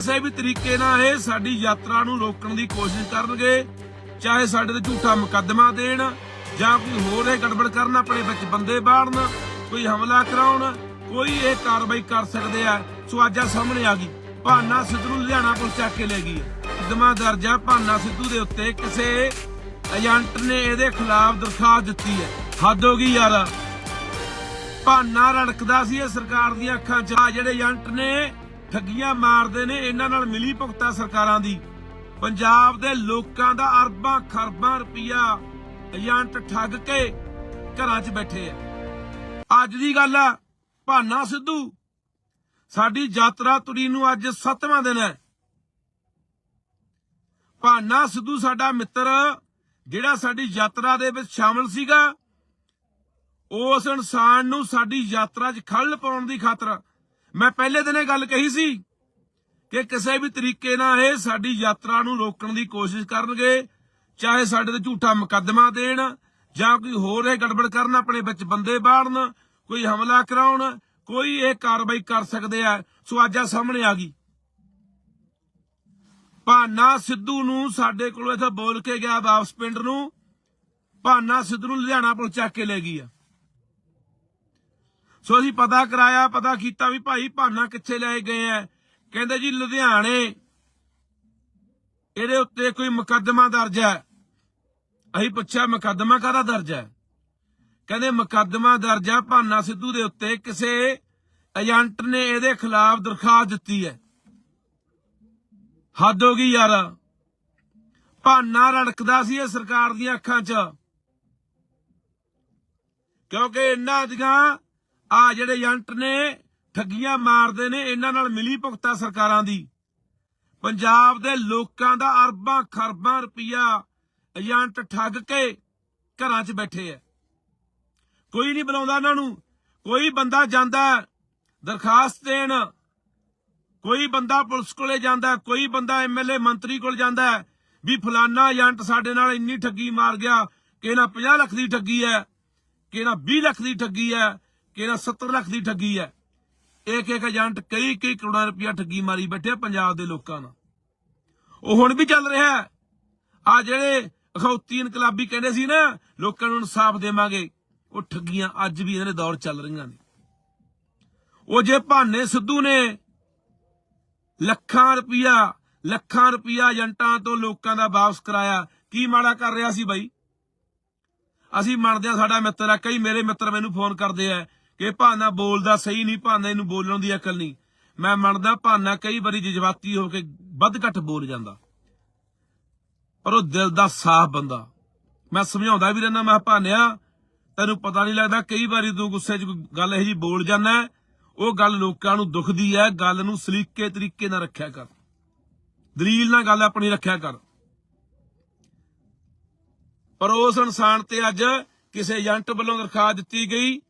ਕਿਸੇ ਵੀ ਤਰੀਕੇ ਨਾਲ ਇਹ ਸਾਡੀ ਯਾਤਰਾ ਨੂੰ ਰੋਕਣ ਦੀ ਕੋਸ਼ਿਸ਼ ਕਰਨਗੇ, ਚਾਹੇ ਸਾਡੇ ਤੇ ਝੂਠਾ ਮੁਕੱਦਮਾ ਦੇਣ ਜਾਂ ਕੋਈ ਹੋਰ ਇਹ ਗੜਬੜ ਕਰਨ ਆਪਣੇ ਵਿੱਚ ਬੰਦੇ ਬਾੜਨ, ਕੋਈ ਹਮਲਾ ਕਰਾਉਣ, ਕੋਈ ਇਹ ਕਾਰਵਾਈ ਕਰ ਸਕਦੇ ਆ। ਸੋ ਅੱਜ ਆ ਸਾਹਮਣੇ ਆ ਗਈ। ਭਾਨਾ ਸਿੱਧੂ ਨੂੰ ਲੁਧਿਆਣਾ ਪੁਲਿਸ ਚੱਕ ਕੇ ਲੈ ਗਈ ਮੁਕੱਦਮਾ ਦਰਜ ਭਾਨਾ ਸਿੱਧੂ ਦੇ ਉੱਤੇ ਕਿਸੇ ਏਜੰਟ ਨੇ ਇਹਦੇ ਖਿਲਾਫ ਦਰਖਾਸਤ ਦਿੱਤੀ ਹੈ। ਹੱਦ ਹੋ ਗਈ ਯਾਰ। ਭਾਨਾ ਰੜਕਦਾ ਸੀ ਇਹ ਸਰਕਾਰ ਦੀਆਂ ਅੱਖਾਂ 'ਚ। ਜਿਹੜੇ ਏਜੰਟ ਨੇ ਠੱਗੀਆਂ ਮਾਰਦੇ ਨੇ, ਇਹਨਾਂ ਨਾਲ ਮਿਲੀ ਭੁਗਤਾ ਸਰਕਾਰਾਂ ਦੀ। ਪੰਜਾਬ ਦੇ ਲੋਕਾਂ ਦਾ ਅਰਬਾਂ ਖਰਬਾਂ ਰੁਪਈਆ ਏਜੰਟ ਠੱਗ ਕੇ ਘਰਾਂ 'ਚ ਬੈਠੇ ਆ। ਅੱਜ ਦੀ ਗੱਲ ਆ, ਭਾਨਾ ਸਿੱਧੂ। ਸਾਡੀ ਯਾਤਰਾ ਤੁਰੀ ਨੂੰ ਅੱਜ 7ਵਾਂ ਦਿਨ ਹੈ। ਭਾਨਾ ਸਿੱਧੂ ਸਾਡਾ ਮਿੱਤਰ, ਜਿਹੜਾ ਸਾਡੀ ਯਾਤਰਾ ਦੇ ਵਿੱਚ ਸ਼ਾਮਲ ਸੀਗਾ, ਉਸ ਇਨਸਾਨ ਨੂੰ ਸਾਡੀ ਯਾਤਰਾ 'ਚ ਖੱਲ ਪਾਉਣ ਦੀ ਖਾਤਰ ਮੈਂ ਪਹਿਲੇ ਦਿਨ ਇਹ ਗੱਲ ਕਹੀ ਸੀ ਕਿ ਕਿਸੇ ਵੀ ਤਰੀਕੇ ਨਾਲ ਇਹ ਸਾਡੀ ਯਾਤਰਾ ਨੂੰ ਰੋਕਣ ਦੀ ਕੋਸ਼ਿਸ਼ ਕਰਨਗੇ, ਚਾਹੇ ਸਾਡੇ ਤੇ ਝੂਠਾ ਮੁਕੱਦਮਾ ਦੇਣ ਜਾਂ ਕੋਈ ਹੋਰ ਇਹ ਗੜਬੜ ਕਰਨ ਆਪਣੇ ਵਿੱਚ ਬੰਦੇ ਬਾੜਨ, ਕੋਈ ਹਮਲਾ ਕਰਾਉਣ, ਕੋਈ ਇਹ ਕਾਰਵਾਈ ਕਰ ਸਕਦੇ ਆ। ਸੋ ਅੱਜ ਆ ਸਾਹਮਣੇ ਆ ਗਈ। ਭਾਨਾ ਸਿੱਧੂ ਨੂੰ ਸਾਡੇ ਕੋਲੋਂ ਇੱਥੇ ਬੋਲ ਕੇ ਗਿਆ ਵਾਪਸ ਪਿੰਡ ਨੂੰ। ਭਾਨਾ ਸਿੱਧੂ ਨੂੰ ਲੁਧਿਆਣਾ ਪੁਲਿਸ ਚੱਕ ਕੇ ਲੈ ਗਈ ਆ। ਸੋ ਅਸੀਂ ਪਤਾ ਕਰਾਇਆ, ਪਤਾ ਕੀਤਾ ਵੀ ਭਾਈ ਭਾਨਾ ਕਿੱਥੇ ਲੈ ਗਏ ਆ ਕਹਿੰਦੇ ਜੀ ਲੁਧਿਆਣੇ, ਇਹਦੇ ਉੱਤੇ ਕੋਈ ਮੁਕੱਦਮਾ ਦਰਜ ਹੈ ਅਸੀਂ ਪੁੱਛਿਆ, ਮੁਕੱਦਮਾ ਕਾਹਦਾ ਦਰਜ ਹੈ ਕਹਿੰਦੇ ਮੁਕੱਦਮਾ ਦਰਜ ਹੈ ਭਾਨਾ ਸਿੱਧੂ ਦੇ ਉੱਤੇ, ਕਿਸੇ ਏਜੰਟ ਨੇ ਇਹਦੇ ਖਿਲਾਫ ਦਰਖਾਸਤ ਦਿੱਤੀ ਹੈ ਹੱਦ ਹੋ ਗਈ ਯਾਰ। ਭਾਨਾ ਰੜਕਦਾ ਸੀ ਇਹ ਸਰਕਾਰ ਦੀਆਂ ਅੱਖਾਂ 'ਚ। ਕਿਉਂਕਿ ਇਹਨਾਂ ਦੀਆਂ ਆ ਜਿਹੜੇ ਏਜੰਟ ਨੇ ਠੱਗੀਆਂ ਮਾਰਦੇ ਨੇ, ਇਹਨਾਂ ਨਾਲ ਮਿਲੀ ਭੁਗਤਾ ਸਰਕਾਰਾਂ ਦੀ। ਪੰਜਾਬ ਦੇ ਲੋਕਾਂ ਦਾ ਅਰਬਾਂ ਖਰਬਾਂ ਰੁਪਈਆ ਏਜੰਟ ਠੱਗ ਕੇ ਘਰਾਂ 'ਚ ਬੈਠੇ ਆ। ਕੋਈ ਨਹੀਂ ਬੁਲਾਉਂਦਾ ਇਹਨਾਂ ਨੂੰ। ਕੋਈ ਬੰਦਾ ਜਾਂਦਾ, ਦਰਖਾਸਤ ਦੇਣ। ਕੋਈ ਬੰਦਾ ਪੁਲਿਸ ਕੋਲੇ ਜਾਂਦਾ, ਕੋਈ ਬੰਦਾ ਐਮਐਲਏ ਮੰਤਰੀ ਕੋਲ ਜਾਂਦਾ ਵੀ ਫਲਾਨਾ ਏਜੰਟ ਸਾਡੇ ਨਾਲ ਇੰਨੀ ਠੱਗੀ ਮਾਰ ਗਿਆ, ਕਿ ਇਹਨਾਂ 50 ਲੱਖ ਦੀ ਠੱਗੀ ਹੈ, ਕਿ ਇਹਨਾਂ 20 ਲੱਖ ਦੀ ਠੱਗੀ ਹੈ। ਕਿ ਇਹਨਾਂ 70 ਲੱਖ ਦੀ ਠੱਗੀ ਹੈ। ਇੱਕ ਇੱਕ ਏਜੰਟ ਕਈ ਕਈ ਕਰੋੜਾਂ ਰੁਪਇਆ ਠੱਗੀ ਮਾਰੀ ਬੈਠੇ ਪੰਜਾਬ ਦੇ ਲੋਕਾਂ ਨਾਲ। ਉਹ ਹੁਣ ਵੀ ਚੱਲ ਰਿਹਾ ਹੈ। ਆ ਜਿਹੜੇ ਅਖੌਤੀ ਇਨਕਲਾਬੀ ਕਹਿੰਦੇ ਸੀ ਨਾ, ਲੋਕਾਂ ਨੂੰ ਇਨਸਾਫ ਦੇਵਾਂਗੇ, ਉਹ ਠੱਗੀਆਂ ਅੱਜ ਵੀ ਇਹਨਾਂ ਦੇ ਦੌਰ ਚੱਲ ਰਹੀਆਂ ਨੇ। ਉਹ ਜੇ ਭਾਨੇ ਸਿੱਧੂ ਨੇ ਲੱਖਾਂ ਰੁਪਇਆ ਲੱਖਾਂ ਰੁਪਇਆ ਏਜੰਟਾਂ ਤੋਂ ਲੋਕਾਂ ਦਾ ਵਾਪਸ ਕਰਾਇਆ, ਕੀ ਮਾੜਾ ਕਰ ਰਿਹਾ ਸੀ ਬਾਈ? ਅਸੀਂ ਮੰਨਦੇ ਆ ਸਾਡਾ ਮਿੱਤਰ ਆ ਕਈ ਮੇਰੇ ਮਿੱਤਰ ਮੈਨੂੰ ਫੋਨ ਕਰਦੇ ਆ ਕਿ ਭਾਨਾ ਬੋਲਦਾ ਸਹੀ ਨਹੀਂ ਭਾਨਾ ਇਹਨੂੰ ਬੋਲਣ ਦੀ ਅਕਲ ਨਹੀਂ। ਮੈਂ ਮੰਨਦਾ ਭਾਨਾ ਕਈ ਵਾਰੀ ਜਜ਼ਬਾਤੀ ਹੋ ਕੇ ਵੱਧ ਘੱਟ ਬੋਲ ਜਾਂਦਾ। ਪਰ ਉਹ ਦਿਲ ਦਾ ਸਾਫ਼ ਬੰਦਾ। ਮੈਂ ਸਮਝਾਉਂਦਾ ਵੀ ਰਹਿੰਦਾ ਮੈਂ ਕਿਹਾ, ਭਾਨਿਆ ਤੈਨੂੰ ਪਤਾ ਨਹੀਂ ਲੱਗਦਾ ਕਈ ਵਾਰੀ ਤੂੰ ਗੁੱਸੇ 'ਚ ਗੱਲ ਇਹ ਜੀ ਬੋਲ ਜਾਂਦਾ ਉਹ ਗੱਲ ਲੋਕਾਂ ਨੂੰ ਦੁਖਦੀ ਹੈ ਗੱਲ ਨੂੰ ਸਲੀਕੇ ਤਰੀਕੇ ਨਾਲ ਰੱਖਿਆ ਕਰ। ਦਲੀਲ ਨਾਲ ਗੱਲ ਆਪਣੀ ਰੱਖਿਆ ਕਰ। ਪਰ ਉਸ ਇਨਸਾਨ ਤੇ ਅੱਜ ਕਿਸੇ ਏਜੰਟ ਵੱਲੋਂ ਦਰਖਾਸਤ ਦਿੱਤੀ ਗਈ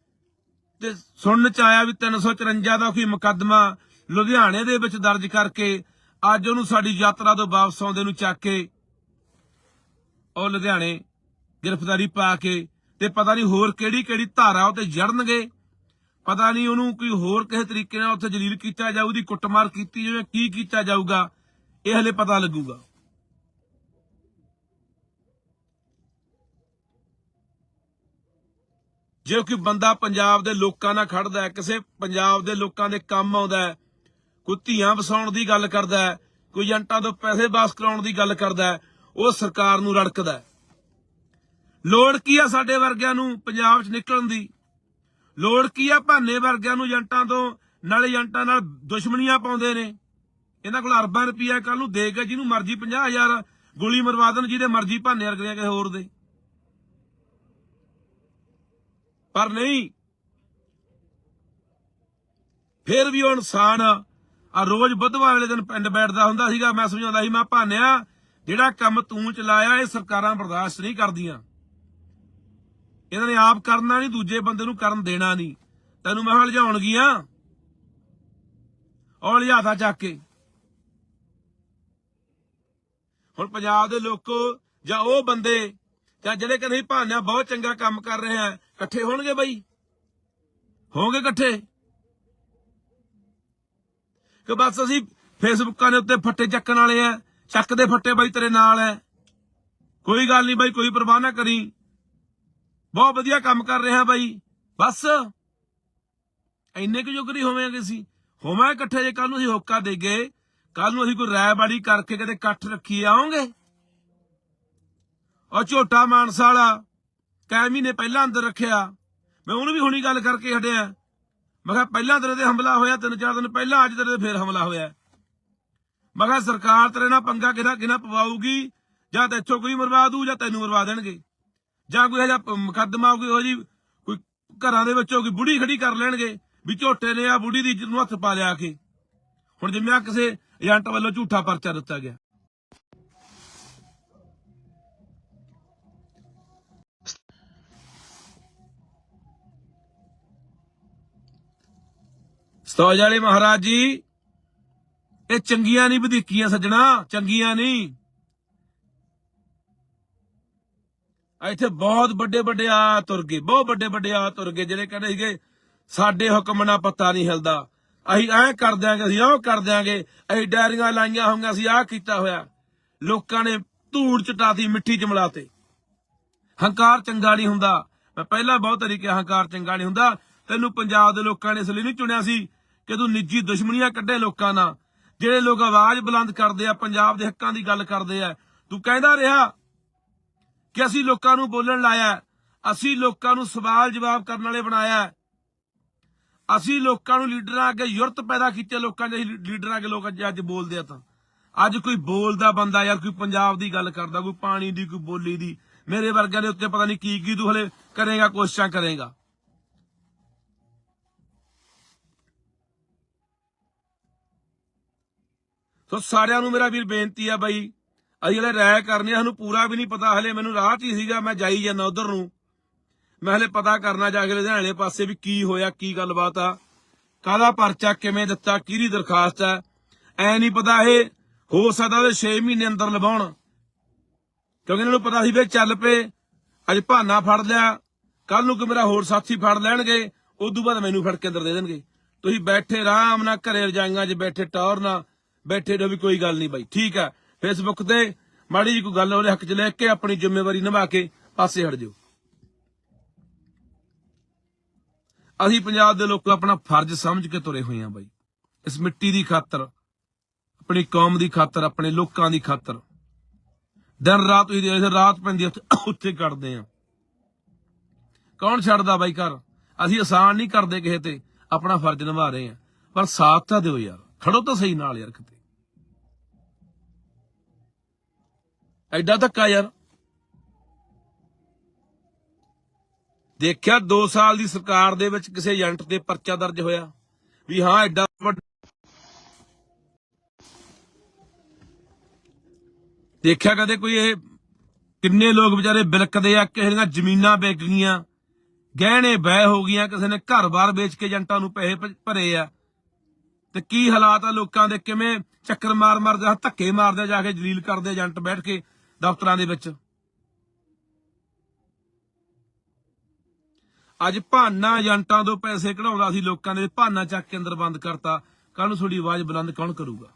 ਤੇ ਸੁਣਨ ਚ ਆਇਆ ਵੀ 354 ਦਾ ਕੋਈ ਮੁਕੱਦਮਾ ਲੁਧਿਆਣੇ ਦੇ ਵਿੱਚ ਦਰਜ ਕਰਕੇ ਅੱਜ ਉਹਨੂੰ ਸਾਡੀ ਯਾਤਰਾ ਤੋਂ ਵਾਪਸ ਆਉਂਦੇ ਨੂੰ ਚੱਕ ਕੇ ਉਹ ਲੁਧਿਆਣੇ ਗ੍ਰਿਫਤਾਰੀ ਪਾ ਕੇ ਤੇ ਪਤਾ ਨਹੀਂ ਹੋਰ ਕਿਹੜੀ ਕਿਹੜੀ ਧਾਰਾ ਉਹ ਤੇ ਜੜਨਗੇ। ਪਤਾ ਨਹੀਂ ਉਹਨੂੰ ਕੋਈ ਹੋਰ ਕਿਸੇ ਤਰੀਕੇ ਨਾਲ ਉੱਥੇ ਜਲੀਲ ਕੀਤਾ ਜਾਊ, ਉਹਦੀ ਕੁੱਟਮਾਰ ਕੀਤੀ ਜਾਵੇ, ਕੀ ਕੀਤਾ ਜਾਊਗਾ, ਇਹ ਹਲੇ ਪਤਾ ਲੱਗੂਗਾ। ਜੇ ਕੋਈ ਬੰਦਾ ਪੰਜਾਬ ਦੇ ਲੋਕਾਂ ਨਾਲ ਖੜਦਾ ਹੈ, ਕਿਸੇ ਪੰਜਾਬ ਦੇ ਲੋਕਾਂ ਦੇ ਕੰਮ ਆਉਂਦਾ ਹੈ, ਕੋਈ ਧੀਆਂ ਵਸਾਉਣ ਦੀ ਗੱਲ ਕਰਦਾ ਹੈ, ਕੋਈ ਏਜੰਟਾਂ ਤੋਂ ਪੈਸੇ ਵਾਪਸ ਕਰਾਉਣ ਦੀ ਗੱਲ ਕਰਦਾ ਹੈ, ਉਹ ਸਰਕਾਰ ਨੂੰ ਰੜਕਦਾ ਹੈ। ਲੋੜ ਕੀ ਆ ਸਾਡੇ ਵਰਗਿਆਂ ਨੂੰ ਪੰਜਾਬ 'ਚ ਨਿਕਲਣ ਦੀ? ਲੋੜ ਕੀ ਆ ਭਾਨੇ ਵਰਗਿਆਂ ਨੂੰ ਏਜੰਟਾਂ ਤੋਂ, ਨਾਲ ਏਜੰਟਾਂ ਨਾਲ ਦੁਸ਼ਮਣੀਆਂ ਪਾਉਂਦੇ ਨੇ? ਇਹਨਾਂ ਕੋਲ ਅਰਬਾਂ ਰੁਪਈਆ ਕੱਲ ਨੂੰ ਦੇ ਕੇ ਜਿਹਨੂੰ ਮਰਜ਼ੀ 50000 ਗੋਲੀ ਮਰਵਾ ਦੇਣ, ਜਿਹਦੇ ਮਰਜ਼ੀ ਭਾਨੇ ਵਰਗਿਆਂ ਕਿਸੇ ਹੋਰ ਦੇ। ਪਰ ਨਹੀਂ। ਫਿਰ ਵੀ ਉਹ ਇਨਸਾਨ ਆ ਰੋਜ਼ ਬੁੱਧਵਾਰ ਵਾਲੇ ਦਿਨ ਪਿੰਡ ਬੈਠਦਾ ਹੁੰਦਾ ਸੀਗਾ। ਮੈਂ ਸਮਝਾਉਂਦਾ ਸੀ, ਮੈਂ ਭਾਨਿਆ, ਜਿਹੜਾ ਕੰਮ ਤੂੰ ਚਲਾਇਆ, ਇਹ ਸਰਕਾਰਾਂ ਬਰਦਾਸ਼ਤ ਨਹੀਂ ਕਰਦੀਆਂ। ਇਹਨਾਂ ਨੇ ਆਪ ਕਰਨਾ ਨਹੀਂ, ਦੂਜੇ ਬੰਦੇ ਨੂੰ ਕਰਨ ਦੇਣਾ ਨਹੀਂ। ਤੈਨੂੰ ਮੈਂ ਹਲਜਾਉਣਗੀਆਂ ਔਰ ਲਿਆਤਾ ਚੱਕ ਕੇ। ਹੁਣ ਪੰਜਾਬ ਦੇ ਲੋਕੋ ਜਾਂ ਉਹ ਬੰਦੇ ਜਾਂ ਜਿਹੜੇ ਕਹਿੰਦੇ ਭਾਨਿਆ ਬਹੁਤ ਚੰਗਾ ਕੰਮ ਕਰ ਰਹੇ ਆ, ਇਕੱਠੇ ਹੋਣਗੇ ਬਈ? ਹੋਣਗੇ ਇਕੱਠੇ? ਕਿ ਬਸ ਅਸੀਂ ਫੇਸਬੁੱਕਾਂ ਦੇ ਉੱਤੇ ਫੱਟੇ ਚੱਕਣ ਵਾਲੇ ਆ ਚੱਕ ਦੇ ਫੱਟੇ ਬਾਈ ਤੇਰੇ ਨਾਲ ਐ ਕੋਈ ਗੱਲ ਨਹੀਂ ਬਾਈ, ਕੋਈ ਪਰਵਾਹ ਨਾ ਕਰੀ। ਬਹੁਤ ਵਧੀਆ ਕੰਮ ਕਰ ਰਿਹਾ ਬਾਈ। ਬਸ। ਇੰਨੇ ਕੁ ਜੋਗਰੀ ਹੋਵਾਂਗੇ ਸੀ ਹੋਵਾਂ ਇਕੱਠੇ ਜੇ ਕੱਲ ਨੂੰ ਅਸੀਂ ਹੋਕਾ ਦੇਗੇ ਕੱਲ ਨੂੰ ਅਸੀਂ ਕੋਈ ਰਾਇ ਕਰਕੇ ਕਿਤੇ ਇਕੱਠ ਰੱਖੀ ਆਉਂਗੇ। ਉਹ ਝੋਟਾ ਮਾਨਸਾ ਵਾਲਾ ਕੈ ਮਹੀਨੇ ਪਹਿਲਾਂ ਅੰਦਰ ਰੱਖਿਆ। ਮੈਂ ਉਹਨੂੰ ਵੀ ਹੁਣੀ ਗੱਲ ਕਰਕੇ ਹਟਿਆ। ਮੈਂ ਕਿਹਾ, ਪਹਿਲਾਂ ਤੇਰੇ ਤੇ ਹਮਲਾ ਹੋਇਆ, ਤਿੰਨ ਚਾਰ ਦਿਨ ਪਹਿਲਾਂ ਅੱਜ ਤੇਰੇ ਤੇ ਫੇਰ ਹਮਲਾ ਹੋਇਆ। ਮੈਂ ਕਿਹਾ, ਸਰਕਾਰ ਤੇਰੇ ਨਾਲ ਪੰਗਾ ਕਿਹਦਾ ਕਿਹਨਾਂ ਪਵਾਊਗੀ? ਜਾਂ ਤੇ ਇੱਥੋਂ ਕੋਈ ਮਰਵਾ ਦੂ ਜਾਂ ਤੈਨੂੰ ਮਰਵਾ ਦੇਣਗੇ। ਜਾਂ ਕੋਈ ਹਜਾ ਮੁਕੱਦਮਾ ਕੋਈ ਹੋ ਜੀ ਕੋਈ ਘਰਾਂ ਦੇ ਵਿੱਚੋਂ ਕੋਈ ਬੁੜੀ ਖੜੀ ਕਰ ਲੈਣਗੇ, ਵੀ ਝੋਟੇ ਨੇ ਆ ਬੁੜੀ ਦੀ ਇੱਜ਼ਤ ਨੂੰ ਹੱਥ ਪਾ ਲਿਆ ਕੇ। ਹੁਣ ਜਿਵੇਂ ਆ ਕਿਸੇ ਏਜੰਟ ਵੱਲੋਂ ਝੂਠਾ ਪਰਚਾ ਦਿੱਤਾ ਗਿਆ। ਸਤੋਜ ਵਾਲੇ ਮਹਾਰਾਜ ਜੀ। ਇਹ ਚੰਗੀਆਂ ਨਹੀਂ ਵਧੀਕੀਆਂ ਸੱਜਣਾ, ਚੰਗੀਆਂ ਨਹੀਂ। ਇੱਥੇ ਬਹੁਤ ਵੱਡੇ ਵੱਡੇ ਆ ਤੁਰ ਗਏ, ਬਹੁਤ ਵੱਡੇ ਵੱਡੇ ਆ ਤੁਰ ਗਏ, ਜਿਹੜੇ ਕਹਿੰਦੇ ਸੀਗੇ, ਸਾਡੇ ਹੁਕਮ ਨਾਲ ਪਤਾ ਨਹੀਂ ਹਿਲਦਾ। ਅਸੀਂ ਐਂ ਕਰ ਦਿਆਂਗੇ, ਅਸੀਂ ਉਹ ਕਰ ਦਿਆਂਗੇ, ਅਸੀਂ ਡੈਰੀਆਂ ਲਾਈਆਂ ਹੋਈਆਂ, ਅਸੀਂ ਆਹ ਕੀਤਾ ਹੋਇਆ। ਲੋਕਾਂ ਨੇ ਧੂੜ ਚਟਾਤੀ ਮਿੱਠੀ ਚ ਮਿਲਾਤੇ। ਹੰਕਾਰ ਚੰਗਾ ਨਹੀਂ ਹੁੰਦਾ। ਮੈਂ ਪਹਿਲਾਂ ਬਹੁਤ ਤਰੀਕੇ ਹੰਕਾਰ ਚੰਗਾ ਨਹੀਂ ਹੁੰਦਾ। ਤੈਨੂੰ ਪੰਜਾਬ ਦੇ ਲੋਕਾਂ ਨੇ ਇਸ ਲਈ ਨਹੀਂ ਚੁਣਿਆ ਸੀ। ਕਿ ਤੂੰ ਨਿੱਜੀ ਦੁਸ਼ਮਣੀਆਂ ਕੱਢੇ ਲੋਕਾਂ ਨਾਲ। ਜਿਹੜੇ ਲੋਕ ਆਵਾਜ਼ ਬੁਲੰਦ ਕਰਦੇ ਆ, ਪੰਜਾਬ ਦੇ ਹੱਕਾਂ ਦੀ ਗੱਲ ਕਰਦੇ ਆ, ਤੂੰ ਕਹਿੰਦਾ ਰਿਹਾ ਕਿ ਅਸੀਂ ਲੋਕਾਂ ਨੂੰ ਬੋਲਣ ਲਾਇਆ ਅਸੀਂ ਲੋਕਾਂ ਨੂੰ ਸਵਾਲ ਜਵਾਬ ਕਰਨ ਵਾਲੇ ਬਣਾਇਆ ਅਸੀਂ ਲੋਕਾਂ ਨੂੰ ਲੀਡਰਾਂ ਅੱਗੇ ਯੁਰਤ ਪੈਦਾ ਕੀਤੀ, ਲੋਕਾਂ ਦੇ ਲੀਡਰਾਂ ਅੱਗੇ ਲੋਕ ਅੱਜ ਅੱਜ ਬੋਲਦੇ ਆ ਤਾਂ। ਅੱਜ ਕੋਈ ਬੋਲਦਾ ਬੰਦਾ ਯਾਰ ਕੋਈ ਪੰਜਾਬ ਦੀ ਗੱਲ ਕਰਦਾ, ਕੋਈ ਪਾਣੀ ਦੀ, ਕੋਈ ਬੋਲੀ ਦੀ, ਮੇਰੇ ਵਰਗਿਆਂ ਦੇ ਉੱਤੇ ਪਤਾ ਨਹੀਂ ਕੀ ਕੀ ਤੂੰ ਹਲੇ ਕਰੇਗਾ, ਕੋਸ਼ਿਸ਼ਾਂ ਕਰੇਗਾ। ਸੋ ਸਾਰਿਆਂ ਨੂੰ ਮੇਰਾ ਵੀਰ ਬੇਨਤੀ ਆ ਬਾਈ, ਅਸੀਂ ਹਲੇ ਰਾਇ ਕਰਨੀ ਸਾਨੂੰ ਪੂਰਾ ਵੀ ਨਹੀਂ ਪਤਾ, ਹਲੇ ਮੈਨੂੰ ਰਾਹ 'ਚ ਹੀ ਸੀਗਾ, ਮੈਂ ਜਾਈ ਜਾਂਦਾ ਉਧਰ ਨੂੰ। ਮੈਂ ਹਲੇ ਪਤਾ ਕਰਨਾ ਜਾ ਕੇ ਲੁਧਿਆਣੇ ਪਾਸੇ ਵੀ ਕੀ ਹੋਇਆ, ਕੀ ਗੱਲਬਾਤ ਆ, ਕਾਹਦਾ ਪਰਚਾ, ਕਿਵੇਂ ਦਿੱਤਾ, ਕਿਹਦੀ ਦਰਖਾਸਤ ਹੈ ਐ ਨਹੀਂ ਪਤਾ ਇਹ ਹੋ ਸਕਦਾ ਉਹ 6 ਮਹੀਨੇ ਅੰਦਰ ਲਵਾਉਣ। ਕਿਉਂਕਿ ਇਹਨਾਂ ਨੂੰ ਪਤਾ ਸੀ ਵੀ ਚੱਲ ਪਏ, ਅੱਜ ਭਾਨਾ ਫੜ ਲਿਆ ਕੱਲ ਨੂੰ ਕਿ ਮੇਰਾ ਹੋਰ ਸਾਥੀ ਫੜ ਲੈਣਗੇ, ਉਦੋਂ ਬਾਅਦ ਮੈਨੂੰ ਫੜ ਕੇ ਅੰਦਰ ਦੇ ਦੇਣਗੇ। ਤੁਸੀਂ ਬੈਠੇ ਆਰਾਮ ਨਾਲ ਘਰੇ ਰਜਾਈਆਂ 'ਚ ਬੈਠੇ ਟੌਰ ਨਾਲ ਬੈਠੇ ਰਹੋ ਵੀ ਕੋਈ ਗੱਲ ਨਹੀਂ ਬਾਈ। ਠੀਕ ਆ। ਫੇਸਬੁੱਕ ਤੇ ਮਾੜੀ ਜੀ ਕੋਈ ਗੱਲ ਉਹਦੇ ਹੱਕ 'ਚ ਲੈ ਕੇ ਆਪਣੀ ਜ਼ਿੰਮੇਵਾਰੀ ਨਿਭਾ ਕੇ ਪਾਸੇ ਹਟ ਜਾਓ। ਅਸੀਂ ਪੰਜਾਬ ਦੇ ਲੋਕ ਆਪਣਾ ਫਰਜ਼ ਸਮਝ ਕੇ ਤੁਰੇ ਹੋਏ ਹਾਂ ਬਾਈ। ਇਸ ਮਿੱਟੀ ਦੀ ਖਾਤਰ, ਆਪਣੀ ਕੌਮ ਦੀ ਖਾਤਰ, ਆਪਣੇ ਲੋਕਾਂ ਦੀ ਖਾਤਰ। ਦਿਨ ਰਾਤ ਹੋਈ ਦੇ ਰਾਤ ਪੈਂਦੀ ਉੱਥੇ ਉੱਥੇ ਕੱਢਦੇ ਆ। ਕੌਣ ਛੱਡਦਾ ਬਾਈ ਘਰ? ਅਸੀਂ ਆਸਾਨ ਨਹੀਂ ਕਰਦੇ ਕਿਸੇ ਤੇ ਆਪਣਾ ਫਰਜ਼ ਨਿਭਾ ਰਹੇ ਆ ਪਰ ਸਾਥ ਤਾਂ ਦਿਓ ਯਾਰ। ਖੜੋ ਤਾਂ ਸਹੀ ਨਾਲ ਯਾਰ ਕਿਤੇ। ਐਡਾ ਧੱਕਾ ਯਾਰ। ਦੇਖਿਆ 2 ਸਾਲ ਦੀ ਸਰਕਾਰ ਦੇ ਵਿੱਚ ਕਿਸੇ ਏਜੰਟ ਤੇ ਪਰਚਾ ਦਰਜ ਹੋਇਆ। ਵੀ ਹਾਂ, ਐਡਾ ਵੱਡਾ ਦੇਖਿਆ ਕਦੇ ਕੋਈ ਇਹ ਕਿੰਨੇ ਲੋਕ ਵਿਚਾਰੇ ਬਿਲਕਦੇ ਆ, ਕਿਸੇ ਦੀਆਂ ਜ਼ਮੀਨਾਂ ਵਿਕ ਗਈਆਂ। ਗਹਿਣੇ ਬਹਿ ਹੋ ਗਈਆਂ, ਕਿਸੇ ਨੇ ਘਰ-ਬਾਰ ਵੇਚ ਕੇ ਏਜੰਟਾਂ ਨੂੰ ਪੈਸੇ ਭਰੇ ਆ। ਤੇ ਕੀ ਹਾਲਾਤ ਆ ਲੋਕਾਂ ਦੇ? ਕਿਵੇਂ ਚੱਕਰ ਮਾਰ-ਮਾਰ ਜਾ, ਧੱਕੇ ਮਾਰਦੇ ਜਾ ਕੇ ਜਲੀਲ ਕਰਦੇ ਏਜੰਟ ਬੈਠ ਕੇ ਦਫ਼ਤਰਾਂ ਦੇ ਵਿੱਚ? ਅੱਜ ਭਾਨਾ ਏਜੰਟਾਂ ਤੋਂ ਪੈਸੇ ਕਢਾਉਂਦਾ ਸੀ ਲੋਕਾਂ ਦੇ ਭਾਨਾ ਚੱਕ ਕੇ ਅੰਦਰ ਬੰਦ ਕਰਤਾ। ਕੱਲ ਨੂੰ ਤੁਹਾਡੀ ਆਵਾਜ਼ ਬੁਲੰਦ ਕੌਣ ਕਰੂਗਾ?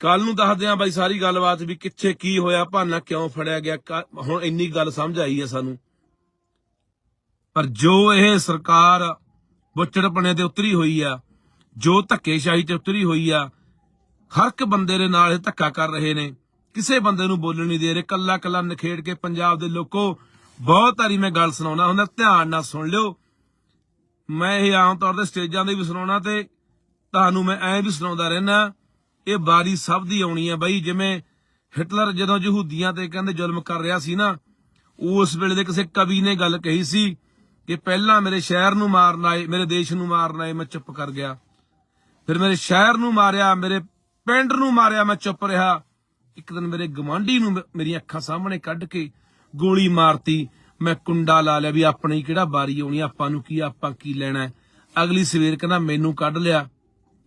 ਕੱਲ ਨੂੰ ਦੱਸਦੇ ਆਂ ਬਾਈ ਸਾਰੀ ਗੱਲਬਾਤ ਵੀ ਕਿੱਥੇ ਕੀ ਹੋਇਆ, ਭਾਨਾ ਕਿਉਂ ਫੜਿਆ ਗਿਆ ਹੁਣ ਇੰਨੀ ਗੱਲ ਸਮਝ ਆਈ ਹੈ ਸਾਨੂੰ। ਪਰ ਜੋ ਇਹ ਸਰਕਾਰ ਬੁੱਚੜਪਣੇ ਤੇ ਉਤਰੀ ਹੋਈ ਆ, ਜੋ ਧੱਕੇਸ਼ਾਹੀ ਤੇ ਉਤਰੀ ਹੋਈ ਆ, ਹਰ ਇੱਕ ਬੰਦੇ ਦੇ ਨਾਲ ਇਹ ਧੱਕਾ ਕਰ ਰਹੇ ਨੇ। ਕਿਸੇ ਬੰਦੇ ਨੂੰ ਬੋਲਣ ਨਹੀਂ ਦੇ ਰਹੇ ਕੱਲਾ ਕੱਲਾ ਨਖੇੜ ਕੇ ਪੰਜਾਬ ਦੇ ਲੋਕੋ, ਬਹੁਤ ਵਾਰੀ ਮੈਂ ਗੱਲ ਸੁਣਾਉਣਾ ਹੁੰਦਾ, ਧਿਆਨ ਨਾਲ ਸੁਣ ਲਿਓ। ਮੈਂ ਇਹ ਆਮ ਤੌਰ ਤੇ ਸਟੇਜਾਂ ਦੇ ਵੀ ਸੁਣਾਉਣਾ ਤੇ ਤੁਹਾਨੂੰ ਮੈਂ ਐਂ ਵੀ ਸੁਣਾਉਂਦਾ ਰਹਿਣਾ ਇਹ ਬਾਰੀ ਸਭ ਦੀ ਆਉਣੀ ਆ ਬਾਈ, ਜਿਵੇਂ ਹਿਟਲਰ ਜਦੋਂ ਯਹੂਦੀਆਂ ਤੇ ਕਹਿੰਦੇ ਜ਼ੁਲਮ ਕਰ ਰਿਹਾ ਸੀ ਨਾ ਉਸ ਵੇਲੇ ਦੇ ਕਿਸੇ ਕਵੀ ਨੇ ਗੱਲ ਕਹੀ ਸੀ ਕਿ ਪਹਿਲਾਂ ਮੇਰੇ ਸ਼ਹਿਰ ਨੂੰ ਮਾਰਨ ਆਏ, ਮੇਰੇ ਦੇਸ਼ ਨੂੰ ਮਾਰਨ ਆਏ, ਮੈਂ ਚੁੱਪ ਕਰ ਗਿਆ। ਫਿਰ ਮੇਰੇ ਸ਼ਹਿਰ ਨੂੰ ਮਾਰਿਆ, ਮੇਰੇ ਪਿੰਡ ਨੂੰ ਮਾਰਿਆ, ਮੈਂ ਚੁੱਪ ਰਿਹਾ। ਇੱਕ ਦਿਨ ਮੇਰੇ ਗਵਾਂਢੀ ਨੂੰ ਮੇਰੀਆਂ ਅੱਖਾਂ ਸਾਹਮਣੇ ਕੱਢ ਕੇ ਗੋਲੀ ਮਾਰਤੀ। ਮੈਂ ਕੁੰਡਾ ਲਾ ਲਿਆ ਵੀ ਆਪਣੀ ਕਿਹੜਾ ਬਾਰੀ ਆਉਣੀ ਆਪਾਂ ਨੂੰ ਕੀ, ਆਪਾਂ ਕੀ ਲੈਣਾ ਅਗਲੀ ਸਵੇਰ ਕਹਿੰਦਾ, ਮੈਨੂੰ ਕੱਢ ਲਿਆ।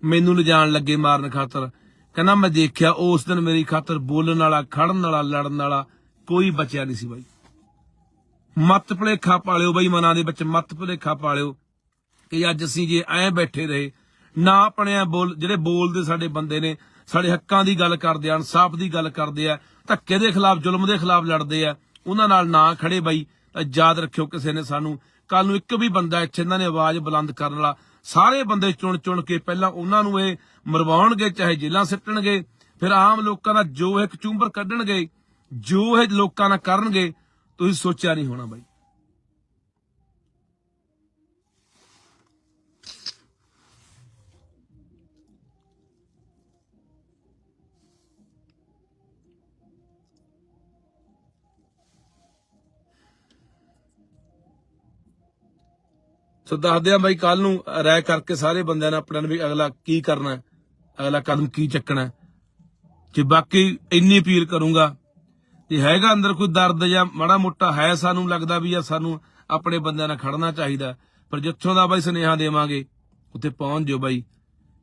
ਮੈਨੂੰ ਲਿਜਾਣ ਲੱਗੇ ਮਾਰਨ ਖਾਤਰ। ਕਹਿੰਦਾ, ਮੈਂ ਦੇਖਿਆ ਉਸ ਦਿਨ ਮੇਰੀ ਖਾਤਰ ਬੋਲਣ ਵਾਲਾ, ਖੜਨ ਵਾਲਾ, ਲੜਨ ਵਾਲਾ ਕੋਈ ਬਚਿਆ ਨਹੀਂ ਸੀ ਬਾਈ। ਮਤ ਭੁਲੇਖਾ ਪਾਲਿਓ ਬਾਈ ਮਨਾਂ ਦੇ ਵਿੱਚ, ਮਤ ਭੁਲੇਖਾ ਪਾਲਿਓ ਕਿ ਅੱਜ ਅਸੀਂ ਜੇ ਐਂ ਬੈਠੇ ਰਹੇ, ਨਾ ਆਪਣੇ ਬੋਲ, ਜਿਹੜੇ ਬੋਲਦੇ ਸਾਡੇ ਬੰਦੇ ਨੇ, ਸਾਡੇ ਹੱਕਾਂ ਦੀ ਗੱਲ ਕਰਦੇ ਆ, ਇਨਸਾਫ ਦੀ ਗੱਲ ਕਰਦੇ ਆ, ਧੱਕੇ ਦੇ ਖਿਲਾਫ, ਜ਼ੁਲਮ ਦੇ ਖਿਲਾਫ ਲੜਦੇ ਆ, ਉਹਨਾਂ ਨਾਲ ਨਾ ਖੜੇ ਬਾਈ, ਤਾਂ ਯਾਦ ਰੱਖਿਓ ਕਿਸੇ ਨੇ ਸਾਨੂੰ ਕੱਲ ਨੂੰ ਇੱਕ ਵੀ ਬੰਦਾ ਇੱਥੇ ਇਹਨਾਂ ਨੇ ਆਵਾਜ਼ ਬੁਲੰਦ ਕਰਨ ਵਾਲਾ, ਸਾਰੇ ਬੰਦੇ ਚੁਣ ਚੁਣ ਕੇ ਪਹਿਲਾਂ ਉਹਨਾਂ ਨੂੰ ਇਹ ਮਰਵਾਉਣਗੇ ਚਾਹੇ ਜੇਲਾਂ ਸਿੱਟਣਗੇ ਫਿਰ ਆਮ ਲੋਕਾਂ ਦਾ ਜੋ ਇੱਕ ਚੁੰਬਰ ਕੱਢਣਗੇ ਜੋ ਇਹ ਲੋਕਾਂ ਨਾਲ ਕਰਨਗੇ ਤੁਸੀਂ ਸੋਚਿਆ ਨਹੀਂ ਹੋਣਾ ਬਾਈ। ਸੋ ਦੱਸਦੇ ਆ ਬਾਈ ਕੱਲ ਨੂੰ ਰਾਇ ਕਰਕੇ ਸਾਰੇ ਬੰਦਿਆਂ ਨੇ ਆਪਣਾ ਵੀ ਅਗਲਾ ਕੀ ਕਰਨਾ ਹੈ, ਅਗਲਾ ਕਦਮ ਕੀ ਚੱਕਣਾ ਹੈ। ਜੇ ਬਾਕੀ ਇੰਨੀ ਅਪੀਲ ਕਰੂੰਗਾ, ਜੇ ਹੈਗਾ ਅੰਦਰ ਕੋਈ ਦਰਦ ਜਾਂ ਮਾੜਾ ਮੋਟਾ ਹੈ ਸਾਨੂੰ ਲੱਗਦਾ ਵੀ ਆ ਸਾਨੂੰ ਆਪਣੇ ਬੰਦਿਆਂ ਨਾਲ ਖੜਨਾ ਚਾਹੀਦਾ, ਪਰ ਜਿੱਥੋਂ ਦਾ ਬਾਈ ਸੁਨੇਹਾ ਦੇਵਾਂਗੇ, ਉੱਥੇ ਪਹੁੰਚ ਜਿਓ ਬਾਈ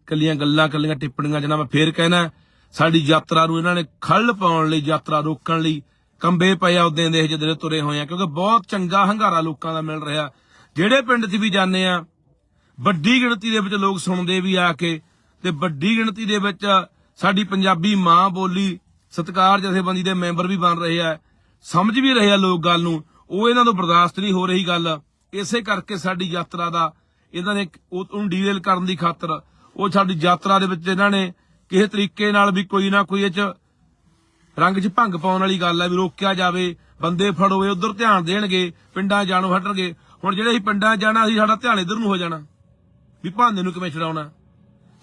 ਕੱਲੀਆਂ ਗੱਲਾਂ ਕੱਲੀਆਂ ਟਿੱਪਣੀਆਂ ਜਨਾ ਮੈਂ ਫੇਰ ਕਹਿਣਾ ਸਾਡੀ ਯਾਤਰਾ ਨੂੰ ਇਹਨਾਂ ਨੇ ਖੱਲ ਪਾਉਣ ਲਈ, ਯਾਤਰਾ ਰੋਕਣ ਲਈ ਕੰਬੇ ਪਏ ਆ ਉਦੋਂ ਦੇ ਜਿਹੜੇ ਤੁਰੇ ਹੋਏ ਆ, ਕਿਉਂਕਿ ਬਹੁਤ ਚੰਗਾ ਹੰਗਾਰਾ ਲੋਕਾਂ ਦਾ ਮਿਲ ਰਿਹਾ ਜਿਹੜੇ ਪਿੰਡ 'ਚ ਵੀ ਜਾਂਦੇ ਆ, ਵੱਡੀ ਗਿਣਤੀ ਦੇ ਵਿੱਚ ਲੋਕ ਸੁਣਦੇ ਵੀ ਆ ਕੇ ਤੇ ਵੱਡੀ ਗਿਣਤੀ ਦੇ ਵਿੱਚ ਸਾਡੀ ਪੰਜਾਬੀ ਮਾਂ ਬੋਲੀ ਸਤਕਾਰ ਜਥੇਬੰਦੀ ਦੇ ਮੈਂਬਰ ਵੀ ਬਣ ਰਹੇ ਆ। ਸਮਝ ਵੀ ਰਹੇ ਆ ਲੋਕ ਗੱਲ ਨੂੰ। ਉਹ ਇਹਨਾਂ ਤੋਂ ਬਰਦਾਸ਼ਤ ਨਹੀਂ ਹੋ ਰਹੀ ਗੱਲ। ਇਸੇ ਕਰਕੇ ਸਾਡੀ ਯਾਤਰਾ ਦਾ ਇਹਨਾਂ ਨੇ ਉਹ- ਉਹਨੂੰ ਡੀਲ ਕਰਨ ਦੀ ਖਾਤਰ ਉਹ ਸਾਡੀ ਯਾਤਰਾ ਦੇ ਵਿੱਚ ਇਹਨਾਂ ਨੇ ਕਿਸੇ ਤਰੀਕੇ ਨਾਲ ਵੀ ਕੋਈ ਨਾ ਕੋਈ ਇਹ ਚ ਰੰਗ 'ਚ ਭੰਗ ਪਾਉਣ ਵਾਲੀ ਗੱਲ ਹੈ ਵੀ ਰੋਕਿਆ ਜਾਵੇ, ਬੰਦੇ ਫੜੋਏ ਉਧਰ ਧਿਆਨ ਦੇਣਗੇ, ਪਿੰਡਾਂ ਜਾਣੋ, ਹਟਣਗੇ। ਹੁਣ ਜਿਹੜੇ ਅਸੀਂ ਪਿੰਡਾਂ 'ਚ ਜਾਣਾ ਸੀ ਸਾਡਾ ਧਿਆਨ ਇਧਰ ਨੂੰ ਹੋ ਜਾਣਾ। ਵੀ ਭਾਂਦੇ ਨੂੰ ਕਿਵੇਂ ਛਡਾਉਣਾ?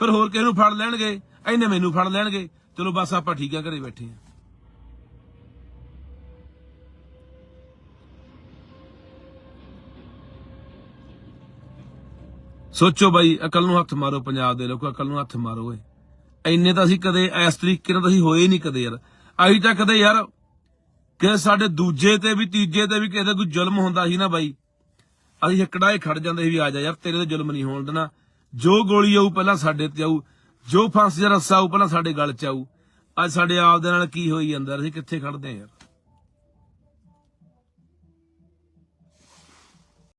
ਫਿਰ ਹੋਰ ਕਿਸੇ ਨੂੰ ਫੜ ਲੈਣਗੇ? ਐਨੇ ਮੈਨੂੰ ਫੜ ਲੈਣਗੇ? ਚਲੋ ਬਸ ਆਪਾਂ ਠੀਕ ਆ, ਘਰੇ ਬੈਠੇ ਆ। ਸੋਚੋ ਬਾਈ, ਅਕਲ ਨੂੰ ਹੱਥ ਮਾਰੋ ਪੰਜਾਬ ਦੇ ਲੋਕੋ, ਅਕਲ ਨੂੰ ਹੱਥ ਮਾਰੋ ਓਏ। ਐਨੇ ਤਾਂ ਅਸੀਂ ਕਦੇ ਇਸ ਤਰੀਕੇ ਨਾਲ ਤਾਂ ਅਸੀਂ ਹੋਏ ਨਹੀਂ ਕਦੇ ਯਾਰ। ਅਸੀਂ ਤਾਂ ਕਦੇ ਯਾਰ ਕਿ ਸਾਡੇ ਦੂਜੇ ਤੇ ਵੀ, ਤੀਜੇ ਤੇ ਵੀ ਕਿਸੇ ਦਾ ਕੋਈ ਜ਼ੁਲਮ ਹੁੰਦਾ ਸੀ ਨਾ ਬਾਈ। ਅਸੀਂ ਹਕੜਾਏ ਖੜ ਜਾਂਦੇ ਸੀ ਵੀ ਆ ਜਾ ਯਾਰ, ਤੇਰੇ ਤੇ ਜ਼ੁਲਮ ਨਹੀਂ ਹੋਣ ਦੇਣਾ। ਜੋ ਗੋਲੀ ਆਊ ਪਹਿਲਾਂ ਸਾਡੇ ਤੇ ਆਊ, ਜੋ ਫਾਂਸੀ ਦਾ ਰੱਸਾ ਆਊ ਪਹਿਲਾਂ ਸਾਡੇ ਗਲ 'ਚ ਆਊ। ਅੱਜ ਸਾਡੇ ਆਪ ਦੇ ਨਾਲ ਕੀ ਹੋਈ ਜਾਂਦਾ, ਅਸੀਂ ਕਿੱਥੇ ਖੜਦੇ ਆ